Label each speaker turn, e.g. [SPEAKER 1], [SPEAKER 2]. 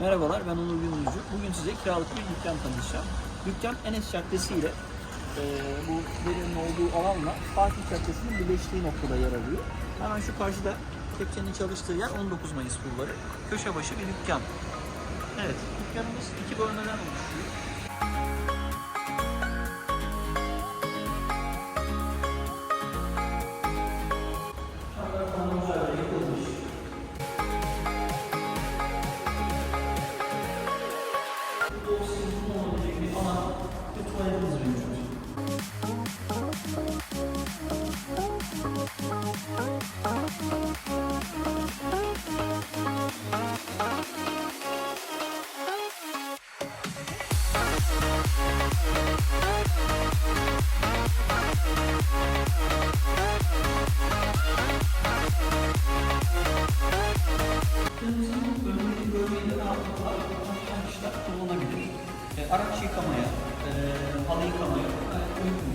[SPEAKER 1] Merhabalar ben Onur Gümrücü. Bugün size kiralık bir dükkan tanıtacağım. Dükkan Enes Caddesi ile e, bu verinin olduğu alanla Fatih Caddesi'nin birleştiği noktada yer alıyor. Hemen şu karşıda kepçenin çalıştığı yer 19 Mayıs bulvarı. Köşe başı bir dükkan. Evet, dükkanımız iki bölmeden oluşuyor. O sizin kullanılabilecek bir mevcut. Dükkanımızın araç yıkamaya, e, halı yıkamaya uygun.